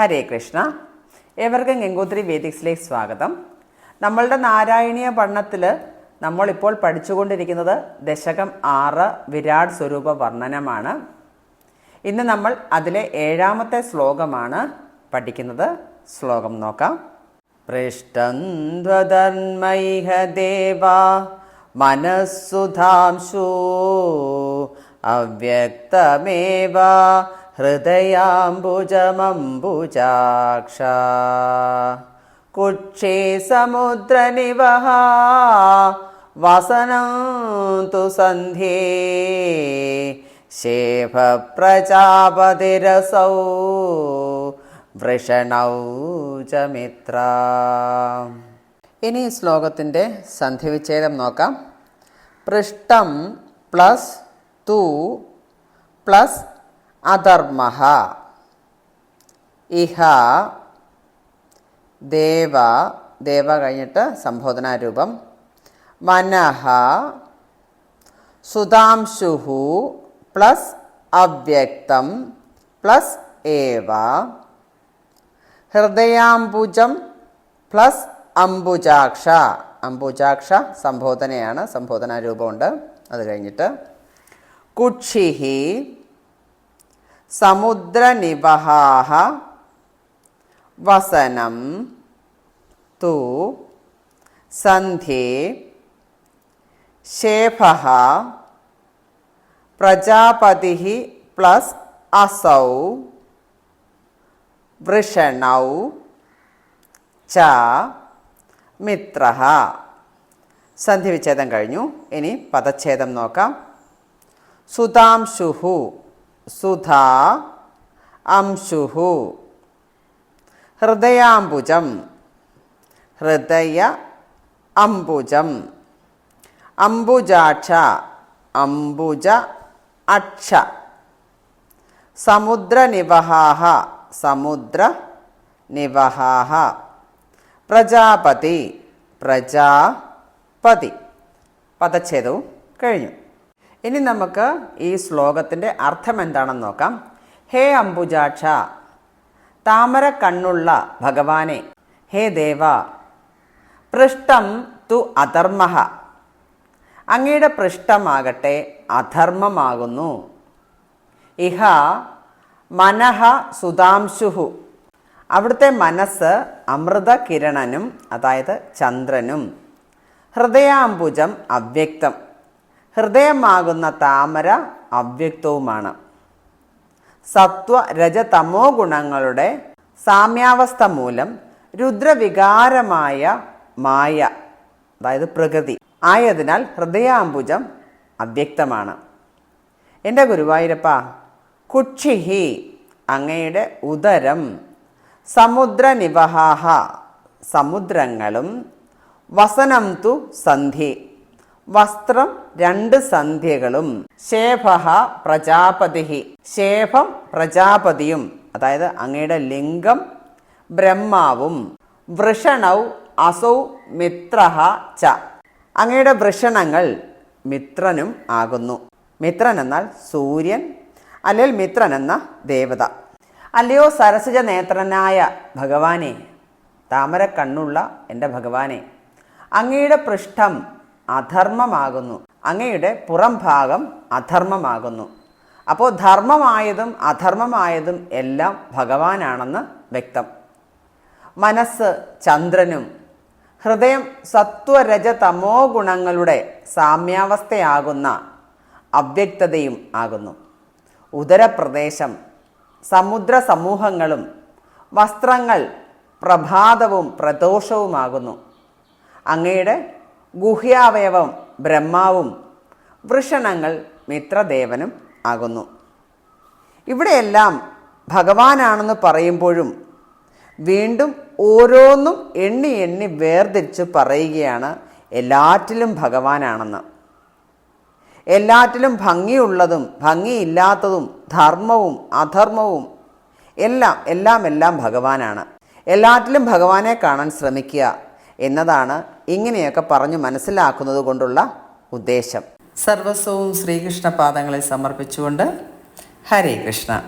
ഹരേ കൃഷ്ണ. ഏവർക്കും ഗംഗോത്രി വേദിക്സിലേക്ക് സ്വാഗതം. നമ്മളുടെ നാരായണീയ പഠനത്തിൽ നമ്മളിപ്പോൾ പഠിച്ചുകൊണ്ടിരിക്കുന്നത് ദശകം ആറ് വിരാട് സ്വരൂപ വർണനമാണ്. ഇന്ന് നമ്മൾ അതിലെ ഏഴാമത്തെ ശ്ലോകമാണ് പഠിക്കുന്നത്. ശ്ലോകം നോക്കാം. പൃഷ്ടന്ധ്വധർമ്മൈഹ ദേവാ അവ്യക്തമേവ ഹൃദയാംബുജമംബുജാക്ഷ. കുക്ഷേ സമുദ്രനിവഹ വസനം തു സന്ധ്യേ. ശേഭപ്രജാപതിരസൗ വൃഷണൗ ച മിത്ര ഇനി ശ്ലോകത്തിന്റെ സന്ധിവിച്ഛേദം നോക്കാം. പൃഷ്ടം പ്ലസ് തു പ്ലസ് അധർമ്മ ഇഹ ദേവ ദേവ കഴിഞ്ഞിട്ട് സംബോധനാരൂപം. മനഃ സുതാംശുഹു പ്ലസ് അവ്യക്തം പ്ലസ് ഏവ. ഹൃദയാംബുജം പ്ലസ് അംബുജാക്ഷ. അംബുജാക്ഷ സംബോധനയാണ് സംബോധനാരൂപമുണ്ട്. അത് കഴിഞ്ഞിട്ട് കുക്ഷിഹി സമുദ്രനിവഹാഹ വസനം തു സന്ധ്യേ ശേഫ പ്രജാപതി പ്ലസ് അസൗ വൃഷണൗ ച മിത്ര സന്ധിവിച്ഛേദം കഴിഞ്ഞു. ഇനി പദച്ഛേദം നോക്കാം. സുധാംശുഹു സുധാ അംശുഹു ഹൃദയാംബുജം ഹൃദയ അംബുജം അംബുജാക്ഷ അംബുജ അക്ഷ സമുദ്രനിവഹാഹ സമുദ്ര നിവഹാഹ പ്രജാപതി പ്രജാപതി പദച്ഛേദവും കഴിഞ്ഞു. ഇനി നമുക്ക് ഈ ശ്ലോകത്തിന്റെ അർത്ഥം എന്താണെന്ന് നോക്കാം. ഹേ അംബുജാക്ഷ താമര കണ്ണുള്ള ഭഗവാനെ ഹേ ദേവ പൃഷ്ടം തു അധർമ്മ. അങ്ങയുടെ പൃഷ്ടമാകട്ടെ അധർമ്മമാകുന്നു. ഇഹ മനഃ സുതാംശുഹു. അവിടുത്തെ മനസ്സ് അമൃത കിരണനും അതായത് ചന്ദ്രനും. ഹൃദയാംബുജം അവ്യക്തം. ഹൃദയമാകുന്ന താമര അവ്യക്തവുമാണ്. സത്വ രജതമോ ഗുണങ്ങളുടെ സാമ്യാവസ്ഥ മൂലം രുദ്രവികാരമായ മായ അതായത് പ്രകൃതി ആയതിനാൽ ഹൃദയാംബുജം അവ്യക്തമാണ്. എന്റെ ഗുരുവായൂരപ്പ കുക്ഷിഹി അങ്ങയുടെ ഉദരം സമുദ്രനിവഹാഹ സമുദ്രങ്ങളും വസനം തു സന്ധി. വസ്ത്രം രണ്ട് സന്ധ്യകളും. ശേഭ പ്രജാപതി. ശേഭം പ്രജാപതിയും. അതായത് അങ്ങയുടെ ലിംഗം ബ്രഹ്മാവും. വൃഷണൗ അസൗ മിത്ര ച. അങ്ങയുടെ വൃഷണങ്ങൾ മിത്രനും ആകുന്നു. മിത്രൻ എന്നാൽ സൂര്യൻ അല്ലെങ്കിൽ മിത്രൻ എന്ന ദേവത. അല്ലയോ സരസിജ നേത്രനായ ഭഗവാനെ താമര കണ്ണുള്ള എന്റെ ഭഗവാനെ അങ്ങയുടെ പൃഷ്ഠം അധർമ്മമാകുന്നു. അങ്ങയുടെ പുറം ഭാഗം അധർമ്മമാകുന്നു. അപ്പോൾ ധർമ്മമായതും അധർമ്മമായതും എല്ലാം ഭഗവാനാണെന്ന് വ്യക്തം. മനസ്സ് ചന്ദ്രനും ഹൃദയം സത്വരജ തമോ ഗുണങ്ങളുടെ സാമ്യാവസ്ഥയാകുന്ന അവ്യക്തതയും ആകുന്നു. ഉദരപ്രദേശം സമുദ്ര സമൂഹങ്ങളും വസ്ത്രങ്ങൾ പ്രഭാതവും പ്രദോഷവുമാകുന്നു. അങ്ങയുടെ ഗുഹ്യാവയവം ബ്രഹ്മാവും വൃഷണങ്ങൾ മിത്രദേവനും ആകുന്നു. ഇവിടെയെല്ലാം ഭഗവാനാണെന്ന് പറയുമ്പോഴും വീണ്ടും ഓരോന്നും എണ്ണി എണ്ണി വേർതിരിച്ച് പറയുകയാണ് എല്ലാറ്റിലും ഭഗവാനാണെന്ന്. എല്ലാറ്റിലും ഭംഗിയുള്ളതും ഭംഗിയില്ലാത്തതും ധർമ്മവും അധർമ്മവും എല്ലാം എല്ലാം എല്ലാം ഭഗവാനാണ്. എല്ലാറ്റിലും ഭഗവാനെ കാണാൻ ശ്രമിക്കുക എന്നതാണ് ഇങ്ങനെയൊക്കെ പറഞ്ഞു മനസ്സിലാക്കുന്നത് കൊണ്ടുള്ള ഉദ്ദേശം. സർവസ്വവും ശ്രീകൃഷ്ണ പാദങ്ങളിൽ സമർപ്പിച്ചുകൊണ്ട് ഹരേ കൃഷ്ണ.